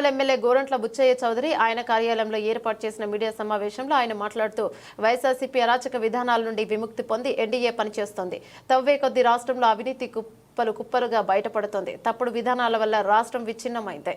Rural MLA Gorantla Butchaiah Chowdary ఆయన కార్యాలయంలో ఏర్పాటు చేసిన మీడియా సమావేశంలో ఆయన మాట్లాడుతూ వైఎస్ఆర్సీపీ అరాచక విధానాల నుండి విముక్తి పొంది ఎన్డీఏ పనిచేస్తోంది. తవ్వే కొద్ది రాష్ట్రంలో అవినీతి కుప్పలు కుప్పలుగా బయటపడుతోంది. తప్పుడు విధానాల వల్ల రాష్ట్రం విచ్ఛిన్నమైంది.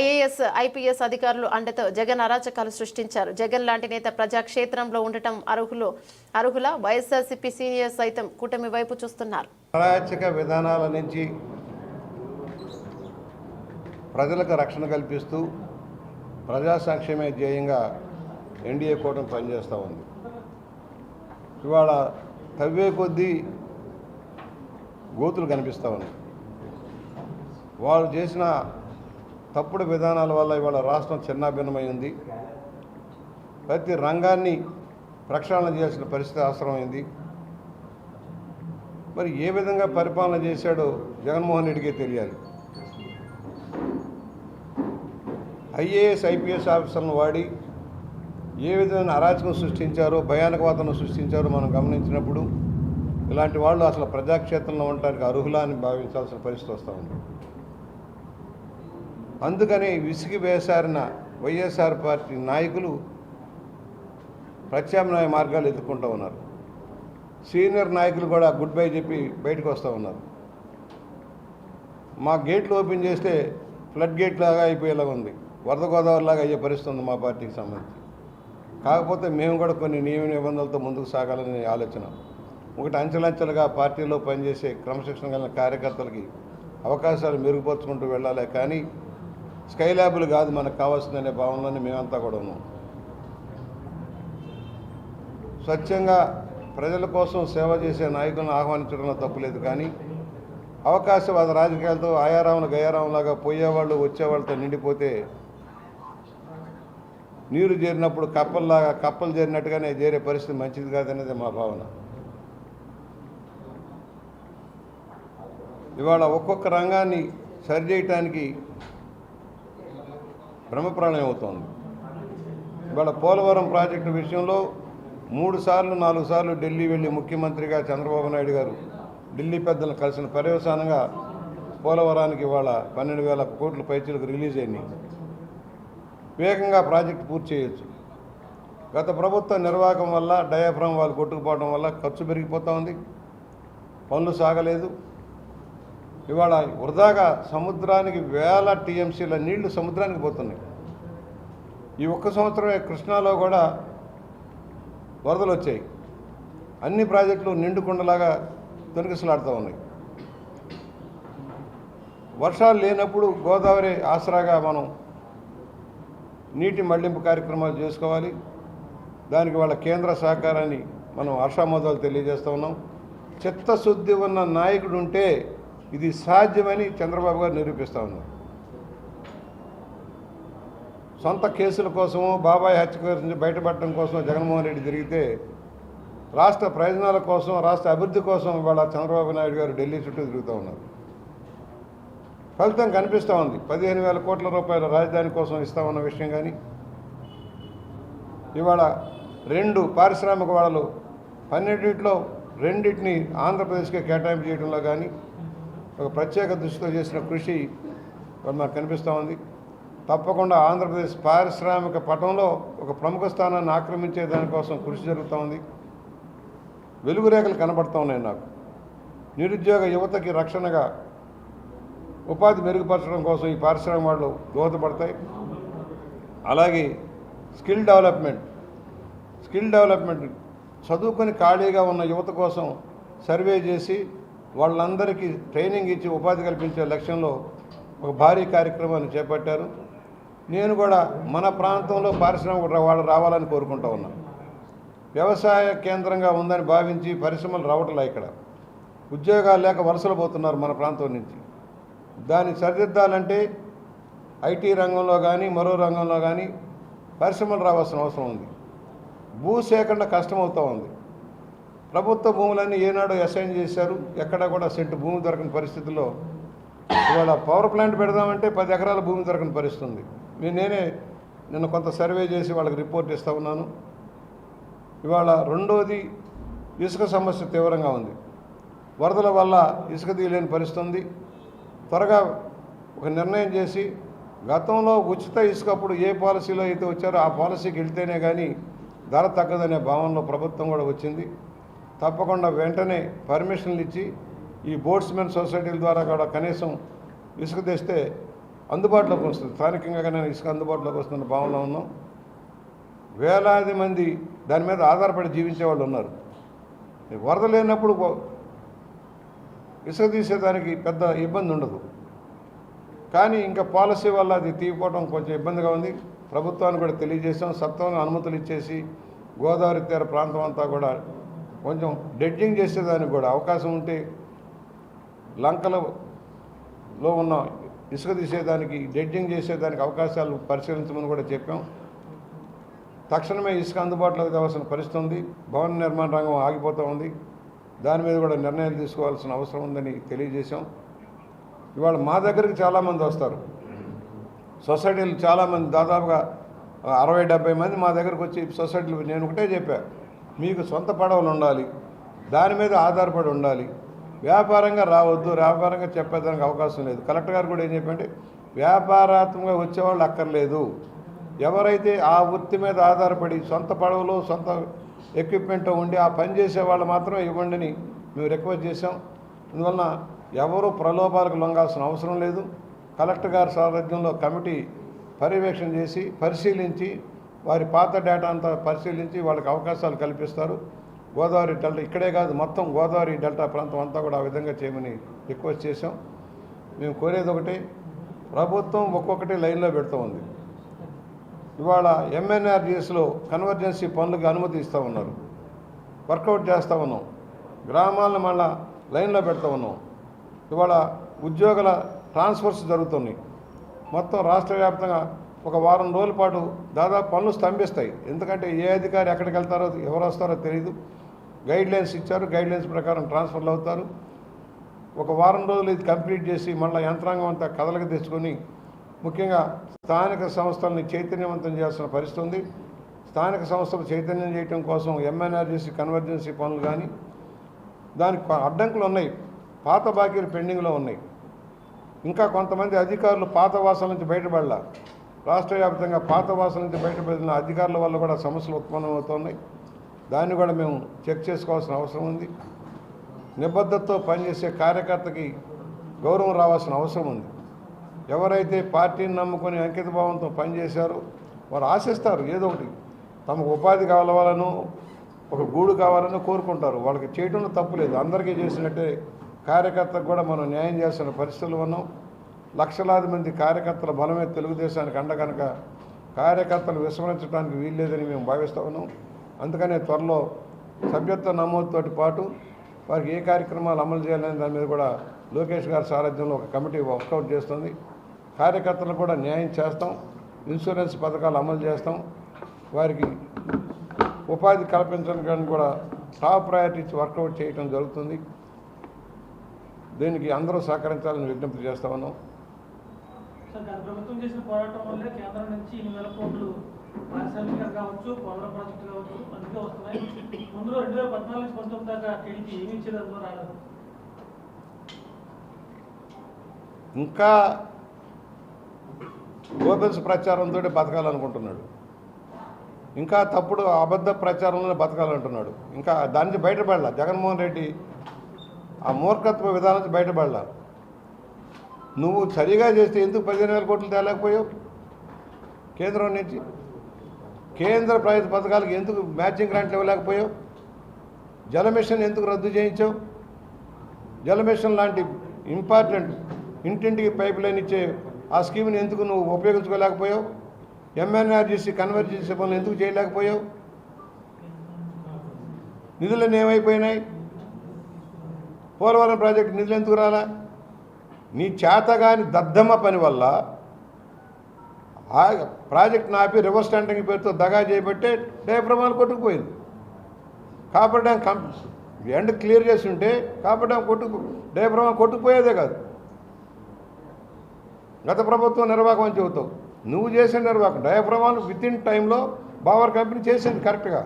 ఐఏఎస్ ఐపీఎస్ అధికారులు అండతో జగన్ అరాచకాలు సృష్టించారు. జగన్ లాంటి నేత ప్రజాక్షేత్రంలో ఉండటం అర్హులు అర్హుల? వైఎస్ఆర్సీపీ సీనియర్ సైతం కూటమి వైపు చూస్తున్నారు. అరాచక విధానాల నుంచి ప్రజలకు రక్షణ కల్పిస్తూ ప్రజా సంక్షేమే ధ్యేయంగా ఎన్డీఏ కూటమి పనిచేస్తూ ఉంది. ఇవాళ తవ్వే కొద్దీ గోతులు కనిపిస్తూ ఉన్నాయి. వాళ్ళు చేసిన తప్పుడు విధానాల వల్ల ఇవాళ రాష్ట్రం చిన్నాభిన్నమైంది. ప్రతి రంగాన్ని ప్రక్షాళన చేయాల్సిన పరిస్థితి అవసరమైంది. మరి ఏ విధంగా పరిపాలన చేశాడో జగన్మోహన్ రెడ్డికే తెలియాలి. ఐఏఎస్ ఐపీఎస్ ఆఫీసర్లను వాడి ఏ విధమైన అరాచకం సృష్టించారో భయానక సృష్టించారో మనం గమనించినప్పుడు ఇలాంటి వాళ్ళు అసలు ప్రజాక్షేత్రంలో ఉండటానికి అర్హులా అని భావించాల్సిన పరిస్థితి వస్తూ ఉంది. అందుకని విసిగి వేసారిన వైఎస్ఆర్ పార్టీ నాయకులు ప్రత్యామ్నాయ మార్గాలు ఎదుర్కొంటూ ఉన్నారు. సీనియర్ నాయకులు కూడా గుడ్ బై చెప్పి బయటకు వస్తూ ఉన్నారు. మా గేట్లు ఓపెన్ చేస్తే ఫ్లడ్ గేట్ లాగా అయిపోయేలాగా ఉంది. వరద గోదావరిలాగా అయ్యే పరిస్థితి ఉంది మా పార్టీకి సంబంధించి. కాకపోతే మేము కూడా కొన్ని నియమ నిబంధనలతో ముందుకు సాగాలని ఆలోచన. ఒకటి అంచెలంచెలుగా పార్టీలో పనిచేసే క్రమశిక్షణ కలిగిన కార్యకర్తలకి అవకాశాలు మెరుగుపరుచుకుంటూ వెళ్ళాలి కానీ స్కై ల్యాబులు కాదు మనకు కావాల్సిందనే భావనలోనే మేమంతా కూడా ఉన్నాం. స్వచ్ఛంగా ప్రజల కోసం సేవ చేసే నాయకులను ఆహ్వానించడంలో తప్పులేదు కానీ అవకాశవాద రాజకీయాలతో ఆయారాములు గయారాములాగా పోయేవాళ్ళు వచ్చేవాళ్ళతో నిండిపోతే నీరు చేరినప్పుడు కప్పల్లాగా కప్పలు చేరినట్టుగానే చేరే పరిస్థితి మంచిది కాదనేది మా భావన. ఇవాళ ఒక్కొక్క రంగాన్ని సరిచేయటానికి బ్రహ్మప్రాణం అవుతోంది. ఇవాళ పోలవరం ప్రాజెక్టు విషయంలో మూడు సార్లు నాలుగు సార్లు ఢిల్లీ వెళ్ళి ముఖ్యమంత్రిగా చంద్రబాబు నాయుడు గారు ఢిల్లీ పెద్దలను కలిసిన పర్యవసానంగా పోలవరానికి ఇవాళ పన్నెండు వేల కోట్ల పైచీలకు రిలీజ్ అయినాయి వేగంగా ప్రాజెక్టు పూర్తి చేయొచ్చు. గత ప్రభుత్వ నిర్వాహకం వల్ల డయాఫ్రామ్ వాళ్ళు కొట్టుకుపోవడం వల్ల ఖర్చు పెరిగిపోతూ ఉంది. పనులు సాగలేదు. ఇవాళ వృధాగా సముద్రానికి వేల టీఎంసీల నీళ్ళు సముద్రానికి పోతున్నాయి. ఈ ఒక్క సంవత్సరమే కృష్ణాలో కూడా వరదలు వచ్చాయి. అన్ని ప్రాజెక్టులు నిండుకుండలాగా తొనికిసలాడుతూ ఉన్నాయి. వర్షాలు లేనప్పుడు గోదావరి ఆసరాగా మనం నీటి మళ్ళింపు కార్యక్రమాలు చేసుకోవాలి. దానికి వాళ్ళ కేంద్ర సహకారాన్ని మనం హర్షామోదాలు తెలియజేస్తూ ఉన్నాం. చిత్తశుద్ధి ఉన్న నాయకుడు ఉంటే ఇది సాధ్యమని చంద్రబాబు గారు నిరూపిస్తూ ఉన్నారు. సొంత కేసుల కోసమో బాబాయ్ హత్య గురించి బయటపడటం కోసం జగన్మోహన్ రెడ్డి తిరిగితే రాష్ట్ర ప్రయోజనాల కోసం రాష్ట్ర అభివృద్ధి కోసం ఇవాళ చంద్రబాబు నాయుడు గారు ఢిల్లీ చుట్టూ తిరుగుతూ ఉన్నారు. ఫలితం కనిపిస్తూ ఉంది. పదిహేను వేల కోట్ల రూపాయల రాజధాని కోసం ఇస్తామన్న విషయం కానీ ఇవాళ రెండు పారిశ్రామిక వాడలు పన్నెండింటిలో రెండింటిని ఆంధ్రప్రదేశ్కే కేటాయింపు చేయడంలో కానీ ఒక ప్రత్యేక దృష్టితో చేసిన కృషి ఇవాళ మాకు కనిపిస్తూ ఉంది. తప్పకుండా ఆంధ్రప్రదేశ్ పారిశ్రామిక పటంలో ఒక ప్రముఖ స్థానాన్ని ఆక్రమించే దానికోసం కృషి జరుగుతూ ఉంది. వెలుగురేఖలు కనబడుతూ ఉన్నాయి నాకు. నిరుద్యోగ యువతకి రక్షణగా ఉపాధి మెరుగుపరచడం కోసం ఈ పారిశ్రామిక వాళ్ళు దోహదపడతాయి. అలాగే స్కిల్ డెవలప్మెంట్. స్కిల్ డెవలప్మెంట్ చదువుకొని ఖాళీగా ఉన్న యువత కోసం సర్వే చేసి వాళ్ళందరికీ ట్రైనింగ్ ఇచ్చి ఉపాధి కల్పించే లక్ష్యంలో ఒక భారీ కార్యక్రమాన్ని చేపట్టారు. నేను కూడా మన ప్రాంతంలో పారిశ్రామిక వాళ్ళు రావాలని కోరుకుంటా ఉన్నాను వ్యవసాయ కేంద్రంగా ఉందని భావించి పరిశ్రమలు రావట్లే ఇక్కడ. ఉద్యోగాలు లేక వలసలు పోతున్నారు మన ప్రాంతం నుంచి. దాన్ని సరిదిద్దాలంటే ఐటీ రంగంలో కానీ మరో రంగంలో కానీ పరిశ్రమలు రావాల్సిన అవసరం ఉంది. భూసేకరణ కష్టమవుతూ ఉంది. ప్రభుత్వ భూములన్నీ ఏనాడో అసైన్ చేశారు. ఎక్కడ కూడా సెంటు భూమి దొరకని పరిస్థితుల్లో ఇవాళ పవర్ ప్లాంట్ పెడదామంటే పది ఎకరాల భూమి దొరకని పరిస్థితి ఉంది నేను నేనే నిన్న కొంత సర్వే చేసి వాళ్ళకి రిపోర్ట్ ఇస్తూ ఉన్నాను. ఇవాళ రెండోది ఇసుక సమస్య తీవ్రంగా ఉంది. వరదల వల్ల ఇసుక తీయలేని పరిస్థితి ఉంది త్వరగా ఒక నిర్ణయం చేసి గతంలో ఉచిత ఇసుకప్పుడు ఏ పాలసీలో అయితే వచ్చారో ఆ పాలసీకి వెళ్తేనే కానీ ధర తగ్గదనే భావనలో ప్రభుత్వం కూడా వచ్చింది. తప్పకుండా వెంటనే పర్మిషన్లు ఇచ్చి ఈ బోట్స్మెన్ సొసైటీల ద్వారా కూడా కనీసం ఇసుక తెస్తే అందుబాటులోకి వస్తుంది. స్థానికంగానే ఇసుక అందుబాటులోకి వస్తున్న భావనలో ఉన్నాం. వేలాది మంది దాని మీద ఆధారపడి జీవించే వాళ్ళు ఉన్నారు. వరద లేనప్పుడు ఇసుక తీసేదానికి పెద్ద ఇబ్బంది ఉండదు. కానీ ఇంకా పాలసీ వల్ల అది తీయపోవడం కొంచెం ఇబ్బందిగా ఉంది. ప్రభుత్వానికి కూడా తెలియజేసాం సత్వరంగా అనుమతులు ఇచ్చేసి గోదావరి తీర ప్రాంతం అంతా కూడా కొంచెం డెడ్జింగ్ చేసేదానికి కూడా అవకాశం ఉంటే లంకలలో ఉన్న ఇసుక తీసేదానికి డెడ్జింగ్ చేసేదానికి అవకాశాలు పరిశీలించమని కూడా చెప్పాం. తక్షణమే ఇసుక అందుబాటులోకి తేవాల్సిన పరిస్థితి ఉంది. భవన నిర్మాణ రంగం ఆగిపోతూ ఉంది. దాని మీద కూడా నిర్ణయం తీసుకోవాల్సిన అవసరం ఉందని తెలియజేశాం. ఇవాళ మా దగ్గరికి చాలామంది వస్తారు. సొసైటీలు చాలామంది దాదాపుగా అరవై డెబ్బై మంది మా దగ్గరకు వచ్చి సొసైటీలు నేను ఒకటే చెప్పా మీకు సొంత పడవలు ఉండాలి దాని మీద ఆధారపడి ఉండాలి. వ్యాపారంగా రావద్దు వ్యాపారంగా చెప్పేదానికి అవకాశం లేదు. కలెక్టర్ గారు కూడా ఏం చెప్పండి వ్యాపారాత్మకంగా వచ్చేవాళ్ళు అక్కర్లేదు. ఎవరైతే ఆ వృత్తి మీద ఆధారపడి సొంత పడవలు సొంత ఎక్విప్మెంట్ ఉండి ఆ పని చేసే వాళ్ళు మాత్రం ఇవ్వండిని మేము రిక్వెస్ట్ చేసాం అందువలన ఎవరు ప్రలోభాలకు లొంగాల్సిన అవసరం లేదు. కలెక్టర్ గారి సారథ్యంలో కమిటీ పర్యవేక్షణ చేసి పరిశీలించి వారి పాత డేటా అంతా పరిశీలించి వాళ్ళకి అవకాశాలు కల్పిస్తారు. గోదావరి డెల్టా ఇక్కడే కాదు మొత్తం గోదావరి డెల్టా ప్రాంతం అంతా కూడా ఆ విధంగా చేయమని రిక్వెస్ట్ చేసాం మేము కోరేది ఒకటి ప్రభుత్వం ఒక్కొక్కటి లైన్లో పెడుతూ ఉంది. ఇవాళ ఎంఎన్ఆర్డిఎస్లో కన్వర్జెన్సీ పనులకు అనుమతి ఇస్తూ ఉన్నారు. వర్కౌట్ చేస్తూ ఉన్నాం. గ్రామాలను మళ్ళా లైన్లో పెడతా ఉన్నాం. ఇవాళ ఉద్యోగుల ట్రాన్స్ఫర్స్ జరుగుతున్నాయి. మొత్తం రాష్ట్ర వ్యాప్తంగా ఒక వారం రోజుల పాటు దాదాపు పనులు స్తంభిస్తాయి. ఎందుకంటే ఏ అధికారి ఎక్కడికి వెళ్తారో ఎవరు వస్తారో తెలియదు గైడ్ లైన్స్ ఇచ్చారు. గైడ్ లైన్స్ ప్రకారం ట్రాన్స్ఫర్లు అవుతారు. ఒక వారం రోజులు ఇది కంప్లీట్ చేసి మళ్ళీ యంత్రాంగం అంతా కదలకు తెచ్చుకొని ముఖ్యంగా స్థానిక సంస్థల్ని చైతన్యవంతం చేయాల్సిన పరిస్థితి ఉంది. స్థానిక సంస్థలు చైతన్యం చేయడం కోసం ఎంఎన్ఆర్జీసీ కన్వర్జెన్సీ పనులు కానీ దానికి అడ్డంకులు ఉన్నాయి. పాత బాకీలు పెండింగ్లో ఉన్నాయి. ఇంకా కొంతమంది అధికారులు పాత వాసాల నుంచి బయటపడాల. రాష్ట్ర వ్యాప్తంగా పాత వాసాల నుంచి బయటపడిన అధికారుల వల్ల కూడా సమస్యలు ఉత్పన్నమవుతున్నాయి. దాన్ని కూడా మేము చెక్ చేసుకోవాల్సిన అవసరం ఉంది. నిబద్ధతతో పనిచేసే కార్యకర్తకి గౌరవం రావాల్సిన అవసరం ఉంది. ఎవరైతే పార్టీని నమ్ముకొని అంకిత భావంతో పనిచేశారో వారు ఆశిస్తారు ఏదో ఒకటి. తమకు ఉపాధి కావాలను ఒక గూడు కావాలని కోరుకుంటారు. వాళ్ళకి చేయడంలో తప్పు లేదు. అందరికీ చేసినట్టే కార్యకర్తకు కూడా మనం న్యాయం చేస్తున్న పరిస్థితులు ఉన్నాం. లక్షలాది మంది కార్యకర్తల బలమే తెలుగుదేశానికి అండ కనుక కార్యకర్తలు విస్మరించడానికి వీల్లేదని మేము భావిస్తూ ఉన్నాం. అందుకనే త్వరలో సభ్యత్వ నమోదుతోటి పాటు వారికి ఏ కార్యక్రమాలు అమలు చేయాలనే దాని మీద కూడా లోకేష్ గారి సారథ్యంలో ఒక కమిటీ వర్కౌట్ చేస్తుంది. కార్యకర్తలకు కూడా న్యాయం చేస్తాం ఇన్సూరెన్స్ పథకాలు అమలు చేస్తాం వారికి ఉపాధి కల్పించడానికి కూడా టాప్ ప్రయారిటీ వర్కౌట్ చేయడం జరుగుతుంది. దీనికి అందరూ సహకరించాలని విజ్ఞప్తి చేస్తా ఉన్నాం. సార్ గత ప్రభుత్వం చేసిన పోరాటం వల్లే కేంద్రం నుంచి ఎనిమిది వేల కోట్లు పారిశ్రామిక కావచ్చు పోలవరం ప్రాజెక్టు కావచ్చు అందుకే వస్తున్నాయి. ముందులో రెండు వేల పద్నాలుగు నుంచి పంతొమ్మిది దాకా టీడీపీ ఏమి ఇచ్చేది అందులో రాలేదు. ఇంకా గోబెల్స్ ప్రచారంతో బతకాలనుకుంటున్నాడు. ఇంకా తప్పుడు అబద్ధ ప్రచారంలోనే బతకాలంటున్నాడు. ఇంకా దాని నుంచి బయటపడాల. జగన్మోహన్ రెడ్డి ఆ మూర్ఖత్వ విధానం నుంచి బయటపడాల. నువ్వు సరిగా చేస్తే ఎందుకు పదిహేను వేల కోట్లు తేలేకపోయావు? కేంద్రం నుంచి? కేంద్ర ప్రభుత్వ పథకాలకు ఎందుకు మ్యాచింగ్ గ్రాంట్లు ఇవ్వలేకపోయావు? జల మిషన్ ఎందుకు రద్దు చేయించావు? జల మిషన్ లాంటి ఇంపార్టెంట్ ఇంటింటికి పైప్ లైన్ ఇచ్చే ఆ స్కీమ్ని ఎందుకు నువ్వు ఉపయోగించుకోలేకపోయావు? ఎంఎన్ఆర్జీసీ కన్వర్జెన్సీ పనులు ఎందుకు చేయలేకపోయావు? నిధులన్నీ ఏమైపోయినాయి? పోలవరం ప్రాజెక్టు నిధులు ఎందుకు రాలా? నీ చేతగాని దద్దమ్మ పని వల్ల ఆ ప్రాజెక్ట్ నాపి రివర్స్ స్టాండింగ్ పేరుతో దగా చేయబట్టే డయాఫ్రమాలు కొట్టుకుపోయింది. కాపర్ కం ఎండ్ క్లియర్ చేసి ఉంటే కాపర్ డ్యామ్ కొట్టుకు డయాఫ్రమాలు కొట్టుకుపోయేదే కాదు. గత ప్రభుత్వం నిర్వాహకం అని చెబుతావు నువ్వు చేసిన నిర్వాహకం డయాఫ్రమాన్ విత్ ఇన్ టైంలో బావర్ కంపెనీ చేసింది కరెక్ట్గా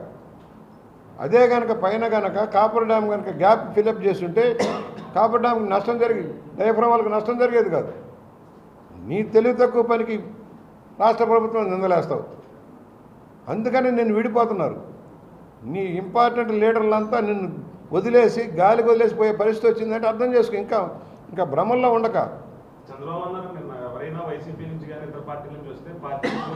అదే కనుక పైన కనుక కాపర్ డ్యామ్ కనుక గ్యాప్ ఫిలప్ చేస్తుంటే కాపర్ డ్యామ్కి నష్టం జరిగి డయాఫ్రమాలకు నష్టం జరిగేది కాదు. నీ తెలివి తక్కువ పనికి రాష్ట్ర ప్రభుత్వం నిందలేస్తావు. అందుకని నేను విడిపోతున్నారు. నీ ఇంపార్టెంట్ లీడర్లంతా నిన్ను వదిలేసి గాలికి వదిలేసి పోయే పరిస్థితి వచ్చిందంటే అర్థం చేసుకో. ఇంకా ఇంకా భ్రమల్లో ఉండక. చంద్రబాబు వైసీపీ నుంచి కానీ ఇతర పార్టీల నుంచి వస్తే పార్టీ